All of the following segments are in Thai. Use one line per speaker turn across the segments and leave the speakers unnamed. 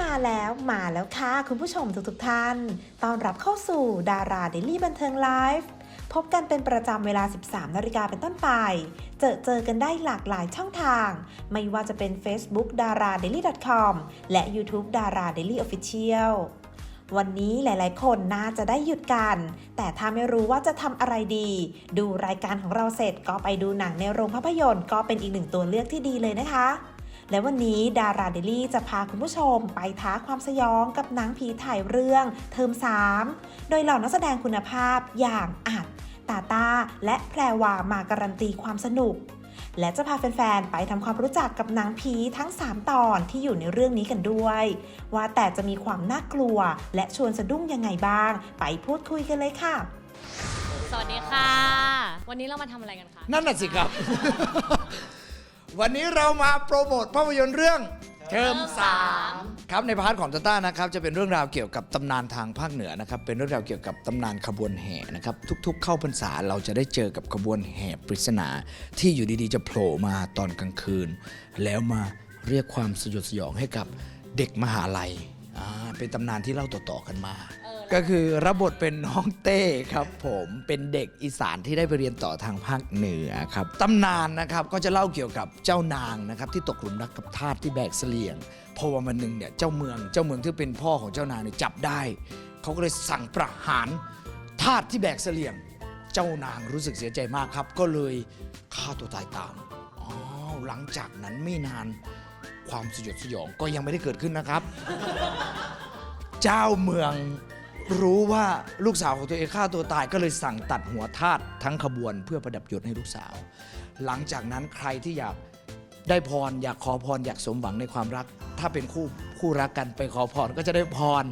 มาแล้วมาแล้วค่ะ คุณผู้ชมทุกๆท่าน ตอนรับเข้าสู่ดาราเดลี่บันเทิงไลฟ์พบกันเป็นประจำเวลา 13 นาฬิกาเป็นต้นไป เจอเจอกันได้หลากหลายช่องทาง ไม่ว่าจะเป็น Facebook d a r a d a i l y c o m และ YouTube d a r a Daily Official วันนี้หลาย ๆ คนน่าจะได้หยุดกัน แต่ถ้าไม่รู้ว่าจะทำอะไรดี ดูรายการของเราเสร็จก็ไปดูหนังในโรงภาพยนตร์ก็เป็นอีกหนึ่งตัวเลือกที่ดีเลยนะคะ และวันนี้ดาราเดลี่จะพาคุณผู้ชมไปท้าความสยองกับหนังผีถ่ายเรื่องเทอม 3 โดยเหล่านักแสดงคุณภาพอย่างอัด ตาตา และแพรวามาการันตีความสนุก และจะพาแฟนๆ ไปทำความรู้จักกับหนังผีทั้ง 3 ตอนที่อยู่ในเรื่องนี้กันด้วย ว่าแต่จะมีความน่ากลัว และชวนสะดุ้งยังไงบ้าง ไปพูดคุยกันเลยค่ะ
สวัสดีค่ะ วันนี้เรามาทำอะไรกันคะ
นั่นน่ะสิครับ วันนี้เรามาโปรโมทภาพยนตร์เรื่องเทอมสามครับในพาร์ทของตาต้านะครับจะเป็นเรื่องราวเกี่ยวกับตำนานทางภาคเหนือนะครับเป็นเรื่องราวเกี่ยวกับตำนานขบวนแห่นะครับทุกๆ เข้าพรรษาเราจะได้เจอกับขบวนแห่ปริศนาที่อยู่ดีๆจะโผล่มาตอนกลางคืน แล้วมาเรียกความสยดสยองให้กับเด็กมหาลัยอ่าเป็นตำนานที่เล่าต่อๆกันมา ก็คือรับบทเป็นน้องเต้ครับผมเป็นเด็กอีสานที่ได้ไปเรียนต่อทางภาคเหนือครับตำนานนะครับก็จะเล่าเกี่ยวกับเจ้านางนะครับที่ตกหลุมรักกับทาสที่แบกเสลียงเพราะว่าวันหนึ่งเนี่ยเจ้าเมืองเจ้าเมืองที่เป็นพ่อของเจ้านางเนี่ยจับได้เขาก็เลยสั่งประหารทาสที่แบกเสลียง เจ้านางรู้สึกเสียใจมากครับ ก็เลยฆ่าตัวตายตามอ๋อหลังจากนั้นไม่นานความสยดสยองก็ยังไม่ได้เกิดขึ้นนะครับ เจ้าเมือง รู้ว่าลูกสาวของตัวเองฆ่าตัวตายก็เลยสั่งตัดหัวทาสทั้งขบวนเพื่อประดับยศให้ลูกสาว หลังจากนั้นใครที่อยากได้พร อยากขอพรอยากสมหวังในความรัก ถ้าเป็นคู่คู่รักกันไปขอพรก็จะได้พร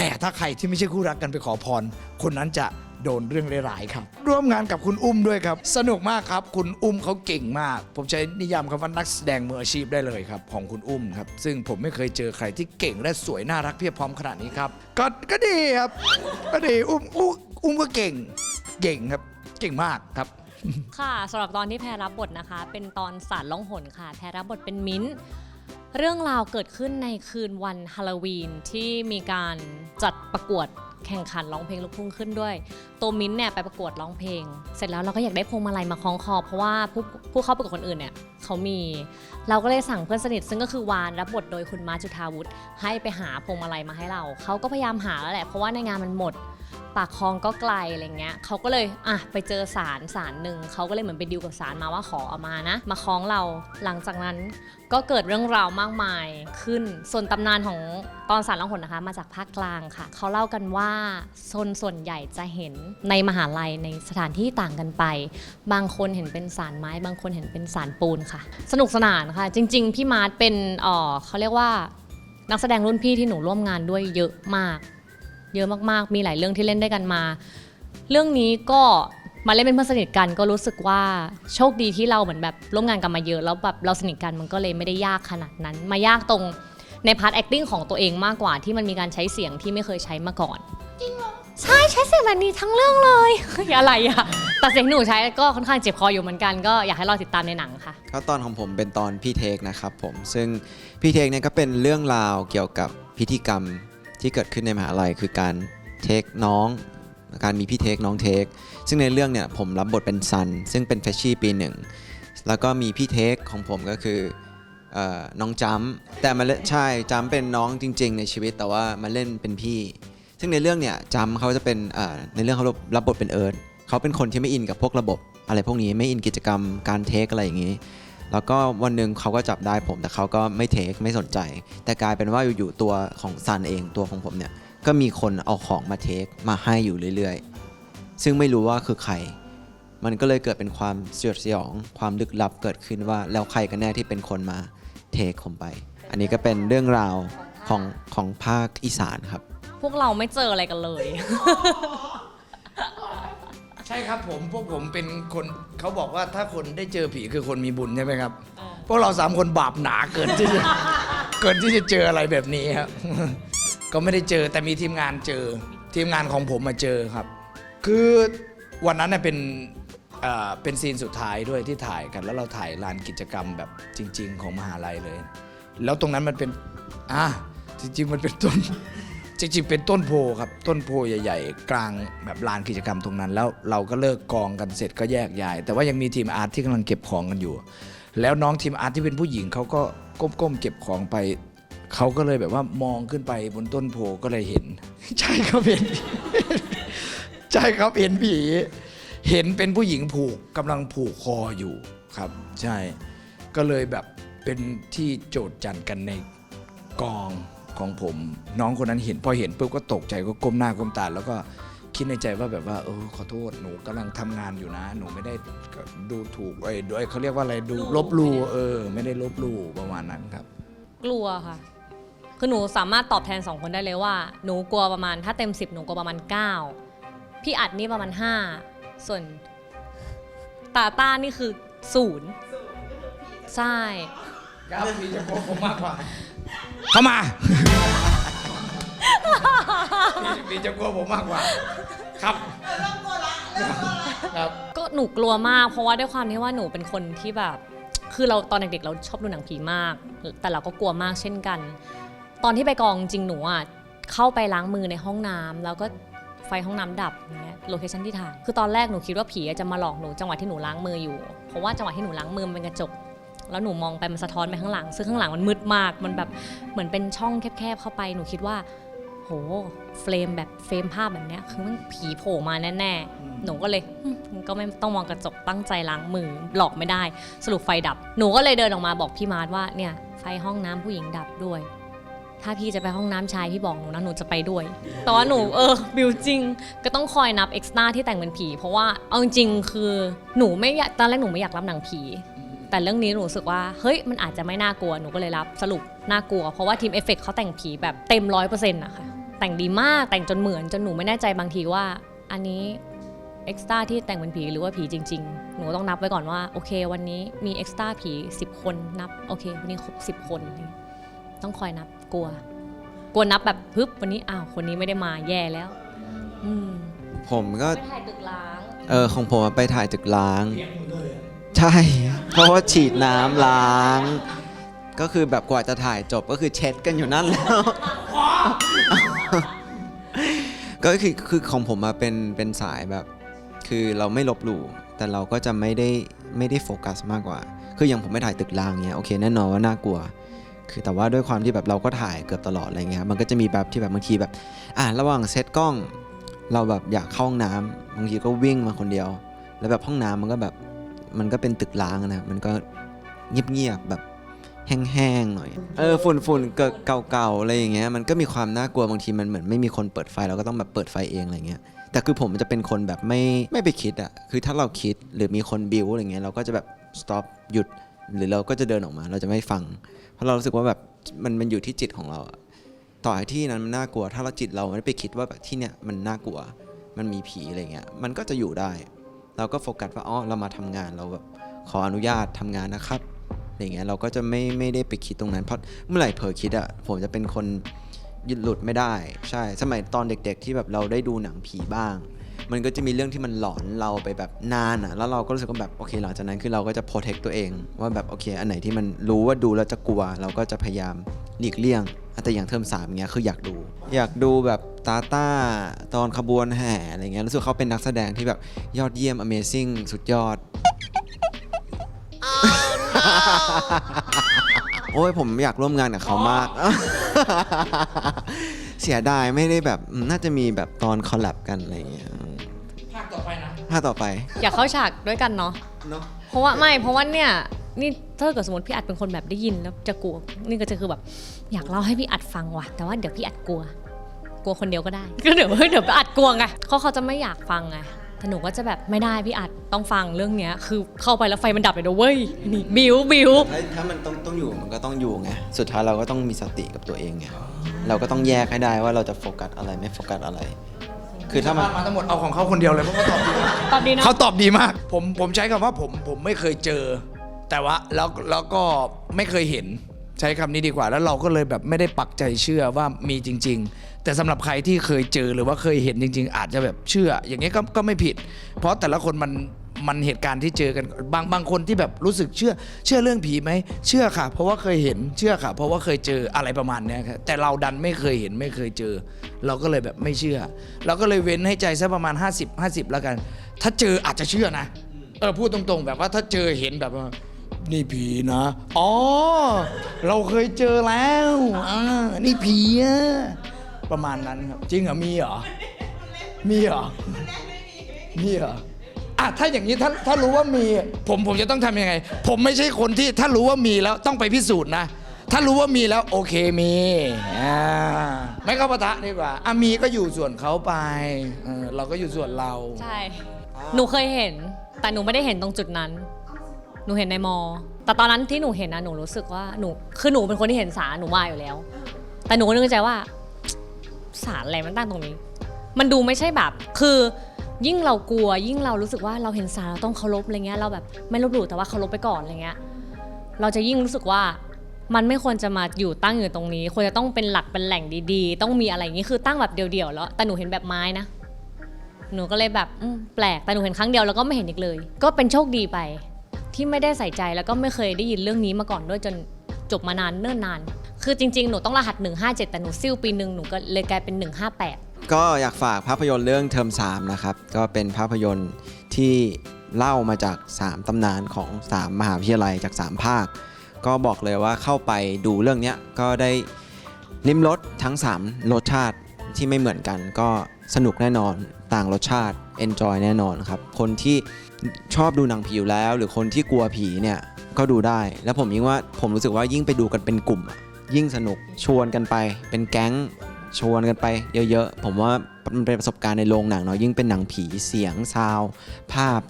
แต่ถ้าใครที่ไม่ใช่คู่รักกันไปขอพร คนนั้นจะโดนเรื่องร้ายๆครับ ร่วมงานกับคุณอุ้มด้วยครับ สนุกมากครับ คุณอุ้มเขาเก่งมาก ผมใช้นิยามคำว่านักแสดงมืออาชีพได้เลยครับ ของคุณอุ้มครับ ซึ่งผมไม่เคยเจอใครที่เก่งและสวยน่ารักเพียบพร้อมขนาดนี้ครับ ก็ก็ดีครับ ก็ดีอุ้มอุ้มอุ้มก็เก่ง เก่งครับ เก่งมากครับ
ค่ะสำหรับตอนที่แพรรับบทนะคะ เป็นตอนสารล่องหนค่ะ แพรรับบทเป็นมิ้นท์ เรื่องราวเกิดขึ้นในคืนวันฮาโลวีนที่มีการจัดประกวดแข่งขันร้องเพลงลูกทุ่งขึ้นด้วย ตัวมิ้นท์เนี่ยไปประกวดร้องเพลง เสร็จแล้วเราก็อยากได้พวงมาลัยมาคล้องคอ เพราะว่าผู้ผู้เข้าประกวดคนอื่นเนี่ยเขามี เราก็เลยสั่งเพื่อนสนิทซึ่งก็คือวานรับบทโดยคุณมาจุธาวุฒิให้ไปหาพวงมาลัยมาให้เรา เขาก็พยายามหาแล้วแหละเพราะว่าในงานมันหมด ปากคลองก็ไกลอะไรเงี้ยเขาก็เลยอะไปเจอสารสารหนึ่งเขาก็เลยเหมือนไปดิวกับสารมาว่าขอเอามานะ มาคล้องเราหลังจากนั้นก็เกิดเรื่องราวมากมายขึ้น ส่วนตำนานของตอนสารล่องหนนะคะ มาจากภาคกลางค่ะ เขาเล่ากันว่าโซนส่วนใหญ่จะเห็นในมหาลัยในสถานที่ต่างกันไป บางคนเห็นเป็นสารไม้ บางคนเห็นเป็นสารปูนค่ะ สนุกสนานค่ะ จริง ๆ พี่มาร์ทเป็นเออเขาเรียกว่านักแสดงรุ่นพี่ที่หนูร่วมงานด้วยเยอะมาก เยอะมากๆ มีหลายเรื่องที่เล่นด้วยกันมา เรื่องนี้ก็มาเล่นเป็นเพื่อนสนิทกันก็รู้สึกว่าโชคดีที่เราเหมือนแบบร่วมงานกันมาเยอะแล้วแบบเราสนิทกันมันก็เลยไม่ได้ยากขนาดนั้น มายากตรงในพาร์ท acting ของตัวเองมากกว่าที่มันมีการใช้เสียงที่ไม่เคยใช้มาก่อน จริงเหรอ ใช่ใช้เสียงแบบนี้ทั้งเรื่องเลย อะไรอะแต่เสียงหนูใช้ก็ค่อนข้างเจ็บคออยู่เหมือนกันก็อยากให้รอติดตามในหนังค่ะ
ก็ตอนของผมเป็นตอนพี่เทคนะครับผมซึ่งพี่เทคเนี่ยก็เป็นเรื่องราวเกี่ยวกับพิธีกรรม ที่เกิดขึ้นในมหาลัยคือการเทคน้อง การมีพี่เทคน้องเทค ซึ่งในเรื่องเนี่ยผมรับบทเป็นซัน ซึ่งเป็นเฟชชี่ปีหนึ่ง แล้วก็มีพี่เทคของผมก็คืออน้องจัมแต่มาเล่นใช่จัมเป็นน้องจริง ๆ ในชีวิตแต่ว่ามาเล่นเป็นพี่ ซึ่งในเรื่องเนี่ยจัมเขาจะเป็นในเรื่องเขารับบทเป็นเอิร์ธเขาเป็นคนที่ไม่อินกับพวกระบบ อะไรพวกนี้ไม่อินกิจกรรมการเทคอะไรอย่างนี้ แล้วก็วันหนึ่งเขาก็จับได้ผม แต่เขาก็ไม่เทคไม่สนใจ แต่กลายเป็นว่าอยู่ๆตัวของซันเองตัวของผมเนี่ยก็มีคนเอาของมาเทคมาให้อยู่เรื่อยๆ ซึ่งไม่รู้ว่าคือใคร มันก็เลยเกิดเป็นความสยดสยอง ความลึกลับเกิดขึ้นว่าแล้วใครกันแน่ที่เป็นคนมาเทคผมไป อันนี้ก็เป็นเรื่องราวของของภาคอีสานครับ
พวกเราไม่เจออะไรกันเลย
ใช่ครับผมพวกผมเป็นคนเขาบอกว่าถ้าคนได้เจอผีคือคนมีบุญใช่ไหมครับ พวกเราสามคนบาปหนาเกินที่จะเกินที่จะเจออะไรแบบนี้ครับ ก็ไม่ได้เจอแต่มีทีมงานเจอ ทีมงานของผมมาเจอครับ คือวันนั้นเน่ยเป็นเอ่อเป็นซีนสุดท้ายด้วยที่ถ่ายกัน แล้วเราถ่ายลานกิจกรรมแบบจริง ๆ ของมหาลัยเลย แล้วตรงนั้นมันเป็นอะจริง ๆ มันเป็นต้น จริงๆเป็นต้นโพครับต้นโพใหญ่ ๆ กลางแบบลานกิจกรรมตรงนั้น แล้วเราก็เลิกกองกันเสร็จก็แยกย้าย แต่ว่ายังมีทีมอาร์ตที่กำลังเก็บของกันอยู่ แล้วน้องทีมอาร์ตที่เป็นผู้หญิงเขาก็ก้มๆเก็บของไปเขาก็เลยแบบว่ามองขึ้นไปบนต้นโพก็เลยเห็น ใช่ครับเห็นใช่ครับเห็นผีเห็นเป็นผู้หญิงผูกกำลังผูกคออยู่ครับ ใช่ ก็เลยแบบเป็นที่โจทย์จันกันในกอง ของผม น้องคนนั้นเห็นพอเห็นปุ๊บก็ตกใจก็ก้มหน้าก้มตาแล้วก็คิดในใจว่าแบบว่าเออขอโทษหนูกำลังทำงานอยู่นะ หนูไม่ได้ดูถูกไอ้ด้วยเขาเรียกว่าอะไรดูลบหลู่เออ ไม่ได้ลบหลู่ประมาณนั้นครับ
กลัวค่ะคือหนูสามารถตอบแทนสองคนได้เลยว่า หนูกลัวประมาณถ้าเต็ม 10 หนูกลัวประมาณ 9 พี่อัดนี่ประมาณ 5 ส่วนตาต้านี่คือศูนย์ใช่
ครับพี่จะกลัวผมมากกว่า เข้ามาพี่พี่จะกลัวผมมากกว่า ครับครับ
ก็หนูกลัวมาก เพราะว่าด้วยความที่ว่าหนูเป็นคนที่แบบ คือเราตอนเด็กๆเราชอบดูหนังผีมาก แต่เราก็กลัวมากเช่นกัน ตอนที่ไปกองจริงหนูอะเข้าไปล้างมือในห้องน้ำแล้วก็ไฟห้องน้ำดับอย่างเงี้ยโลเคชั่นที่ถ่ายคือตอนแรกหนูคิดว่าผีจะมาหลอกหนูจังหวะที่หนูล้างมืออยู่ เพราะว่าจังหวะที่หนูล้างมือมันเป็นกระจก แล้วหนูมองไปมันสะท้อนไปข้างหลัง ซึ่งข้างหลังมันมืดมาก มันแบบเหมือนเป็นช่องแคบๆเข้าไป หนูคิดว่า โห เฟรมแบบเฟรมภาพแบบเนี้ย คือมันผีโผล่มาแน่ๆ หนูก็เลยมันก็ไม่ต้องมองกระจกตั้งใจล้างมือหลอกไม่ได้ สรุปไฟดับ หนูก็เลยเดินออกมาบอกพี่มาร์ทว่าเนี่ยไฟห้องน้ำผู้หญิงดับด้วย ถ้าพี่จะไปห้องน้ำชายพี่บอกหนูนะหนูจะไปด้วยแต่ว่าหนูเออบิวจริง ก็ต้องคอยนับเอ็กซ์ตร้าที่แต่งเป็นผี เพราะว่าเอาจริงคือหนูไม่อยากตอนแรกหนูไม่อยากรับหนังผี แต่เรื่องนี้หนูรู้สึกว่าเฮ้ยมันอาจจะไม่น่ากลัวหนูก็เลยรับสรุปน่ากลัว เพราะว่าทีมเอฟเฟกเขาแต่งผีแบบเต็มร้อยเปอร์เซ็นต์อะค่ะแต่งดีมากแต่งจนเหมือนจนหนูไม่แน่ใจบางทีว่า อันนี้เอ็กซ์ตร้าที่แต่งเป็นผีหรือว่าผีจริง ๆ หนูต้องนับไว้ก่อนว่าโอเค วันนี้มีเอ็กซ์ตร้าผี 10 คนนับโอเค วันนี้ครบ 10 คน ต้องคอยนับกลัว กลัวนับแบบฮึบวันนี้อ้าวคนนี้ไม่ได้มาแย่แล้ว อืม
ผมก็
ไปถ่ายตึกล้าง
เออของผมอะไปถ่ายตึกล้าง ใช่ เพราะว่าฉีดน้ำล้าง ก็คือแบบกว่าจะถ่ายจบก็คือเช็ดกันอยู่นั่นแล้ว ก็คือคือของผมมาเป็นเป็นสายแบบ คือเราไม่ลบหลู่แต่เราก็จะไม่ได้ไม่ได้โฟกัสมากกว่า คืออย่างผมไม่ถ่ายตึกรางเนี้ยโอเคแน่นอนว่าน่ากลัว คือแต่ว่าด้วยความที่แบบเราก็ถ่ายเกือบตลอดอะไรเงี้ยครับมันก็จะมีแบบที่แบบบางทีแบบ อ่าระหว่างเซตกล้อง เราแบบอยากเข้าห้องน้ำบางทีก็วิ่งมาคนเดียว แล้วแบบห้องน้ำมันก็แบบ มันก็เป็นตึกร้างอะนะมันก็เงียบๆแบบแห้งๆหน่อย เออฝุ่นฝุ่นๆเก่าๆอะไรอย่างเงี้ยมันก็มีความน่ากลัวบางทีมันเหมือนไม่มีคนเปิดไฟเราก็ต้องแบบเปิดไฟเองอะไรเงี้ยแต่คือผมจะเป็นคนแบบไม่ไม่ไปคิดอะคือถ้าเราคิดหรือมีคนบิวอะไรเงี้ยเราก็จะแบบ stop หยุด หรือเราก็จะเดินออกมา เราจะไม่ฟัง เพราะเรารู้สึกว่าแบบมันมันอยู่ที่จิตของเราอะต่อให้ที่นั้นมันน่ากลัว ถ้าเราจิตเราไม่ได้ไปคิดว่าแบบที่เนี้ยมันน่ากลัว มันมีผีอะไรเงี้ยมันก็จะอยู่ได้ เราก็โฟกัสว่าอ๋อเรามาทำงานเราแบบขออนุญาตทำงานนะครับอะไรเงี้ยเราก็จะไม่ไม่ได้ไปคิดตรงนั้นเพราะเมื่อไหร่เผลอคิดอะผมจะเป็นคนหยุดหลุดไม่ได้ ใช่ สมัยตอนเด็ก ๆ ที่แบบเราได้ดูหนังผีบ้าง มันก็จะมีเรื่องที่มันหลอนเราไปแบบนานอะแล้วเราก็รู้สึกว่าแบบโอเค หลังจากนั้นคือเราก็จะโปรเทคตัวเอง ว่าแบบโอเค อันไหนที่มันรู้ว่าดูแล้วจะกลัว เราก็จะพยายามหลีกเลี่ยงแต่อย่างเทอมสามเงี้ยคืออยากดู อยากดูแบบตาต้าตอนขบวนแห่อะไรเงี้ยรู้สึกเขาเป็นนักแสดงที่แบบยอดเยี่ยม Amazing สุดยอด โอ้ยผมอยากร่วมงานกับเขามาก เสียดายไม่ได้แบบอืมน่าจะมีแบบตอนคอลแลบกันอะไรเงี้ย ภาคต่อไป
อยากเข้าฉากด้วยกันเนาะ
เนาะ
เพราะว่าไม่เพราะว่าเนี่ยนี่ถ้าเกิดสมมติพี่อัดเป็นคนแบบได้ยินแล้วจะกลัวนี่ก็จะคือแบบอยากเล่าให้พี่อัดฟังว่ะแต่ว่าเดี๋ยวพี่อัดกลัว กลัวคนเดียวก็ได้ ก็เดี๋ยวเฮ้ยเดี๋ยวพี่อัดกลัวไงเขาเขาจะไม่อยากฟังไงแต่หนูก็จะแบบไม่ได้พี่อัดต้องฟังเรื่องเนี้ย คือเข้าไปแล้วไฟมันดับเลยนะเว้ยนี่บิวบิว
ถ้าถ้ามันต้องต้องอยู่มันก็ต้องอยู่ไงสุดท้ายเราก็ต้องมีสติกับตัวเองไงเราก็ต้องแยกให้ได้ว่าเราจะโฟกัสอะไรไม่โฟกัสอะไร คือถ้ามัน
มาทั้งหมดเอาของเขาคนเดียวเลยเพราะเขาตอบดีมาก
ตอบดีนะ
เขาตอบดีมาก ผมผมใช้คำว่าผมผมไม่เคยเจอ แต่ว่าแล้วแล้วก็ไม่เคยเห็นใช้คำนี้ดีกว่า แล้วเราก็เลยแบบไม่ได้ปักใจเชื่อว่ามีจริง ๆ แต่สำหรับใครที่เคยเจอหรือว่าเคยเห็นจริง ๆ อาจจะแบบเชื่อ อย่างเงี้ยก็ก็ไม่ผิด เพราะแต่ละคนมัน มันเหตุการณ์ที่เจอกันบางบางคนที่แบบรู้สึกเชื่อเชื่อเรื่องผีไหมเชื่อค่ะ เพราะว่าเคยเห็นเชื่อค่ะ เพราะว่าเคยเจออะไรประมาณเนี้ยครับแต่เราดันไม่เคยเห็นไม่เคยเจอ เราก็เลยแบบไม่เชื่อ เราก็เลยเว้นให้ใจสักประมาณ 50 50 แล้วกัน ถ้าเจออาจจะเชื่อนะเออพูดตรงๆ แบบว่าถ้าเจอเห็นแบบว่านี่ผีนะ อ๋อ เราเคยเจอแล้วอ่านี่ผีอะประมาณนั้นครับ จริงเหรอ มีเหรอ มีเหรอ มีเหรอ อะถ้าอย่างนี้ถ้าถ้ารู้ว่ามี ผมผมจะต้องทำยังไง ผมไม่ใช่คนที่ถ้ารู้ว่ามีแล้วต้องไปพิสูจน์นะ ถ้ารู้ว่ามีแล้วโอเคมีอ่าไม่เข้าปะทะดีกว่าอะมีก็อยู่ส่วนเขาไปเออเราก็อยู่ส่วนเรา
ใช่ หนูเคยเห็น แต่หนูไม่ได้เห็นตรงจุดนั้น หนูเห็นในมอ แต่ตอนนั้นที่หนูเห็นนะหนูรู้สึกว่าหนู คือหนูเป็นคนที่เห็นสารหนูมาอยู่แล้ว แต่หนูก็นึกในใจว่า สารอะไรมันตั้งตรงนี้ มันดูไม่ใช่แบบ คือ ยิ่งเรากลัว ยิ่งเรารู้สึกว่าเราเห็นสารเราต้องเคารพอะไรเงี้ยเราแบบไม่ลบหลู่แต่ว่าเคารพไปก่อนอะไรเงี้ยเราจะยิ่งรู้สึกว่ามันไม่ควรจะมาอยู่ตั้งอยู่ตรงนี้ ควรจะต้องเป็นหลักเป็นแหล่งดีๆ ต้องมีอะไรอย่างนี้คือตั้งแบบเดี่ยวๆแล้วแต่หนูเห็นแบบไม้นะ หนูก็เลยแบบอืมแปลกแต่หนูเห็นครั้งเดียวแล้วก็ไม่เห็นอีกเลย ก็เป็นโชคดีไป ที่ไม่ได้ใส่ใจแล้วก็ไม่เคยได้ยินเรื่องนี้มาก่อนด้วยจนจบมานานเนิ่นนาน คือจริง ๆ หนูต้องรหัส 157 แต่หนูซิ่วปีหนึ่งหนูก็เลยกลายเป็น 158
ก็อยากฝากภาพยนตร์เรื่องเทอม3นะครับ ก็เป็นภาพยนตร์ที่เล่ามาจาก 3ตำนานของ 3 มหาวิทยาลัยจาก 3 ภาค ก็บอกเลยว่าเข้าไปดูเรื่องนี้ก็ได้ลิ้มรสทั้ง 3 รสชาติที่ไม่เหมือนกัน ก็สนุกแน่นอนต่างรสชาติ enjoy แน่นอนครับ คนที่ชอบดูหนังผีอยู่แล้ว หรือคนที่กลัวผีเนี่ยก็ดูได้ แล้วผมยิ่งว่าผมรู้สึกว่ายิ่งไปดูกันเป็นกลุ่ม ยิ่งสนุกชวนกันไปเป็นแก๊ง ชวนกันไปเยอะๆ ผมว่ามันเป็นประสบการณ์ในโรงหนังเนาะยิ่งเป็นหนังผีเสียงซาวด์ภาพ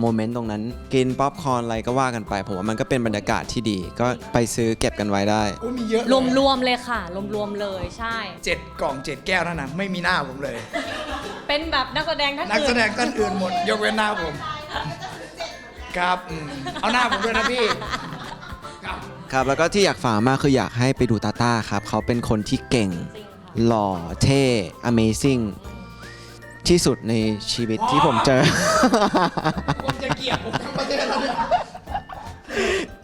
โมเมนต์ตรงนั้น กินป๊อปคอร์นอะไรก็ว่ากันไป ผมว่ามันก็เป็นบรรยากาศที่ดี ก็ไปซื้อเก็บกันไว้ได้
โอ้ยมีเยอะ
รวมๆเลยค่ะรวมๆเลยใช่
เจ็ดกล่องเจ็ดแก้วนั่นนะไม่มีหน้าผมเลย
เป็นแบบนักแสดงท่าน
นัก
อื่
แส
น
ดงท่านอื่นหมด ยกเว้นหน้าผม ครับอืมเอาหน้าผมด้วยนะพี่ครับ
ครับแล้วก็ที่อยากฝากมากคืออยากให้ไปดูตาต้าครับ เขาเป็นคนที่เก่ง หล่อเท่ amazing ที่สุดในชีวิตที่ผมเจอ
คนจะเกลียดผมทั้งประเทศแล้วเนี่ย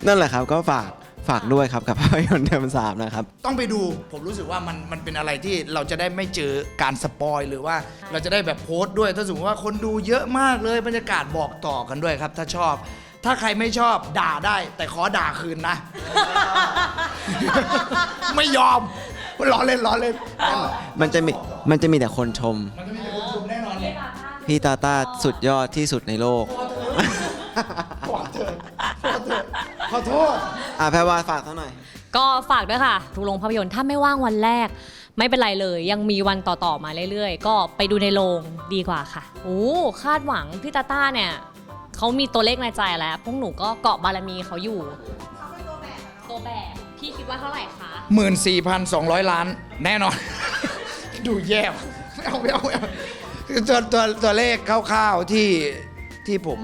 นั่นแหละครับก็ฝากฝากด้วยครับกับภาพยนตร์เทอมสามนะครับ
ต้องไปดูผมรู้สึกว่ามันมันเป็นอะไรที่เราจะได้ไม่เจอการสปอยหรือว่าเราจะได้แบบโพสต์ด้วยถ้าสมมติว่าคนดูเยอะมากเลยบรรยากาศบอกต่อกันด้วยครับ ถ้าชอบ ถ้าใครไม่ชอบด่าได้ แต่ขอด่าคืนนะ ไม่ยอม ล้อเล่นล้อเล่น
มันจะมีมันจะมีแต่คนชม
มันก็มีแต่คนชมแน่นอนเลย
พี่ตาต้าสุดยอดที่สุดในโลก
ขอเถอะขอเถอะขอโทษ
อะแพรวาฝากเขาหน่อย
ก็ฝากด้วยค่ะทุกโรงภาพยนตร์ถ้าไม่ว่างวันแรก ไม่เป็นไรเลย ยังมีวันต่อๆมาเรื่อยๆ ก็ไปดูในโรงดีกว่าค่ะโอ้คาดหวังพี่ตาต้าเนี่ยเขามีตัวเลขในใจแล้ว พวกหนูก็เกาะบารมีเขาอยู่ตัวแบบ พี่คิดว่าเท่าไหร่คะ
หมื่นสี่พันสองร้อยล้าน แน่นอน ดูแย่ว่ะไม่เอาไม่เอาไม่เอาคือตัวตัวตัวเลขคร่าวๆที่ที่ผม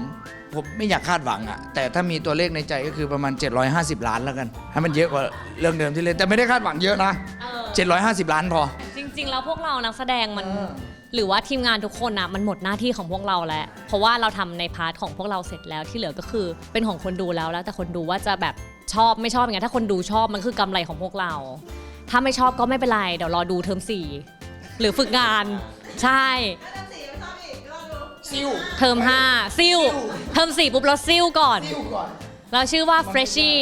ผมไม่อยากคาดหวังอะแต่ถ้ามีตัวเลขในใจก็คือประมาณ 750 ล้านแล้วกัน ให้มันเยอะกว่าเรื่องเดิมที่เล่นแต่ไม่ได้คาดหวังเยอะนะ
เออ
750 ล้านพอ
จริงๆ แล้วพวกเรานักแสดงมัน
เออ
หรือว่าทีมงานทุกคนนะมันหมดหน้าที่ของพวกเราแล้ว เพราะว่าเราทำในพาร์ทของพวกเราเสร็จแล้วที่เหลือก็คือเป็นของคนดูแล้วแล้ว แต่คนดูว่าจะแบบชอบไม่ชอบยังไงถ้าคนดูชอบมันคือกำไรของพวกเรา ถ้าไม่ชอบก็ไม่เป็นไรเดี๋ยวรอดูเทอมสี่หรือฝึกงานใช่
ซิ่ว
เทอมห้าซิ่วเทอมสี่ปุ๊บเราซิ่วก่อน
ซิ่วก่อน
เราชื่อว่าเฟรชชี่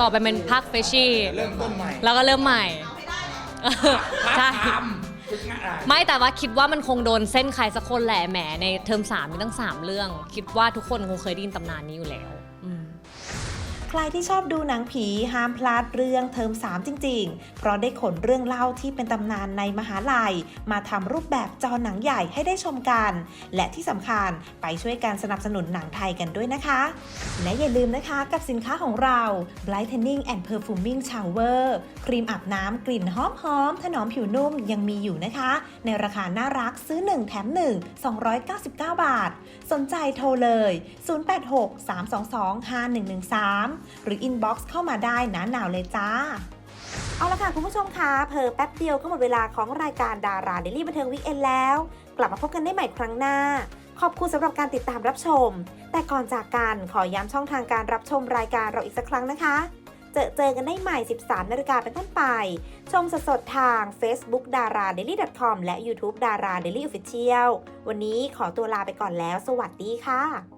ต่อไปเป็นพักเฟรชชี่
เริ่มต้นใหม่
แล้วก็เริ่มใหม่ใช่ ไม่แต่ว่าคิดว่ามันคงโดนเส้นใครสักคนแหละแหมในเทอมสามมีตั้งสามเรื่อง คิดว่าทุกคนคงเคยได้ยินตำนานนี้อยู่แล้ว
ใครที่ชอบดูหนังผีห้ามพลาดเรื่องเทอม 3 จริง ๆ เพราะได้ขนเรื่องเล่าที่เป็นตำนานในมหาลัย มาทำรูปแบบจอหนังใหญ่ให้ได้ชมกัน และที่สำคัญไปช่วยการสนับสนุนหนังไทยกันด้วยนะคะ และอย่าลืมนะคะกับสินค้าของเรา Brightening and Perfuming Shower ครีมอาบน้ำกลิ่นหอมๆถนอมผิวนุ่มยังมีอยู่นะคะ ในราคาน่ารักซื้อ 1 แถม 1 299 บาท สนใจโทรเลย 086 322 5113หรือ inbox เข้ามาได้นะหนาวเลยจ้า เอาละค่ะ คุณผู้ชมคะเพอแป๊บเดียวก็หมดเวลาของรายการดาราเดลี่บันเทิงวิกเอนแล้ว กลับมาพบกันได้ใหม่ครั้งหน้า ขอบคุณสำหรับการติดตามรับชม แต่ก่อนจากกันขอย้ำช่องทางการรับชมรายการเราอีกสักครั้งนะคะเจอเจอกันได้ใหม่ 13 นาฬิกาเป็นต้นไป ชมสดๆทาง Facebook d a r a d a i l y com และ YouTube d a r a Daily Official วันนี้ขอตัวลาไปก่อนแล้ว สวัสดีค่ะ